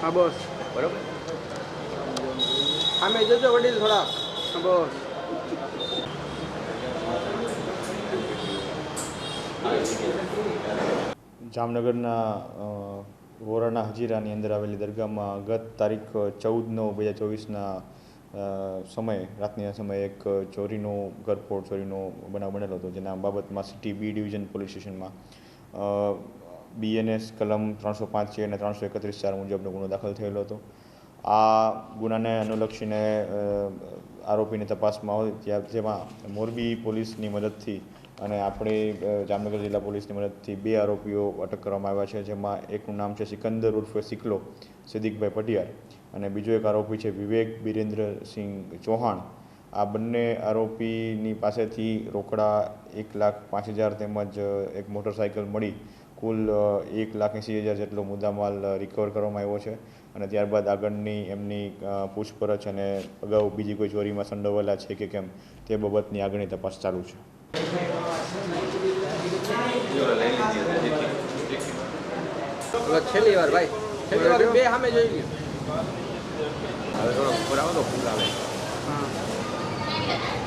હા, બસ. બરોબર સામે જોજો વડીલ થોડા. બસ. જામનગરના વોરાના હજીરાની અંદર આવેલી દરગાહમાં ગત તારીખ ચૌદ નવ બે હજાર ચોવીસના સમયે, રાતના સમયે એક ચોરીનો ઘરફોડ ચોરીનો બનાવ બનેલો હતો, જેના બાબતમાં સિટી બી ડિવિઝન પોલીસ સ્ટેશનમાં બીએનએસ કલમ ત્રણસો પાંચ છે અને ત્રણસો એકત્રીસ ચાર મુજબનો ગુનો દાખલ થયેલો હતો. આ ગુનાને અનુલક્ષીને આરોપીની તપાસમાં હોય ત્યાં જેમાં મોરબી પોલીસની મદદથી અને આપણી જામનગર જિલ્લા પોલીસની મદદથી બે આરોપીઓ અટક કરવામાં આવ્યા છે, જેમાં એકનું નામ છે સિકંદર ઉર્ફે સિકલો, સિદ્દીકભાઈ પટિયાર અને બીજો એક આરોપી છે વિવેક બિરેન્દ્રસિંહ ચૌહાણ. આ બંને આરોપીની પાસેથી રોકડા એક લાખ પાંચ હજાર તેમજ એક મોટરસાઇકલ મળી કુલ એક લાખ એંસી હજાર જેટલો મુદ્દામાલ રિકવર કરવામાં આવ્યો છે. અને ત્યારબાદ આગળની એમની પૂછપરછ અને અગાઉ બીજી કોઈ ચોરીમાં સંડોવાયેલા છે કે કેમ તે બાબતની આગળની તપાસ ચાલુ છે. છેલ્લી વાર ભાઈ. છેલ્લી વાર બે સામે જોઈ લ્યો હવે થોડો ઉપર આવો તો ફૂલ આવે હા. Thank